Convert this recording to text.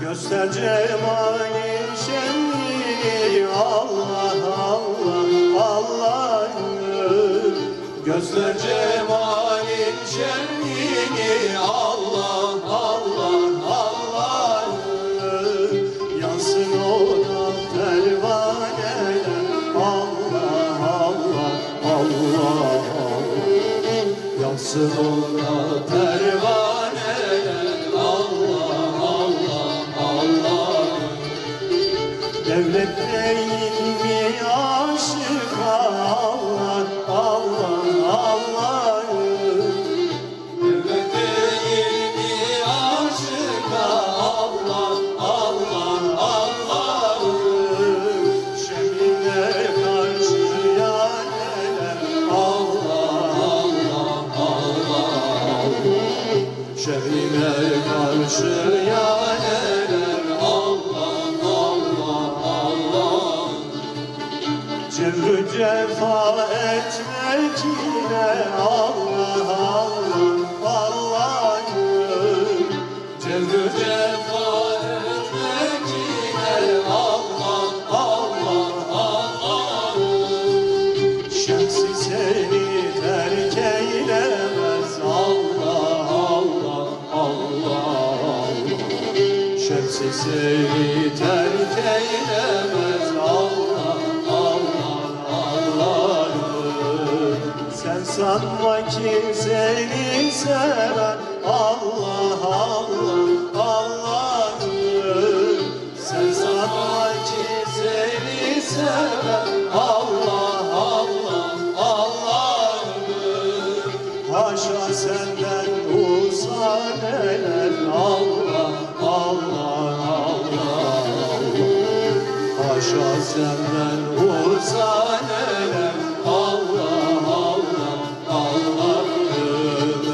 Göster cemalin şenliği Allah Allah Allah'ım Göster cemalin şenliği Allah Allah Allah'ım Yansın ona pervaneler Allah Allah Allah. Yansın ona pervaneler Devlet değil mi aşık? Allah Allah Allah. Devlet değil mi aşık Allah Allah Allah Şemine karşı yaneler Allah Allah Allah. Şemine karşı yaneler Cevru cefa etmek ile Allah Allah Allah'ım Cevru cefa etmek ile Allah Allah Allah'ım Şemsi seni terk Allah Allah Allah. Şemsi seni terk eylemez Allah Allah sanma ki seni seven Allah Allah Allah'ım. Sen sanma ki seni seven Allah Allah Allah'ım. Haşa senden uzak neler Allah Allah Allah. Haşa senden uzak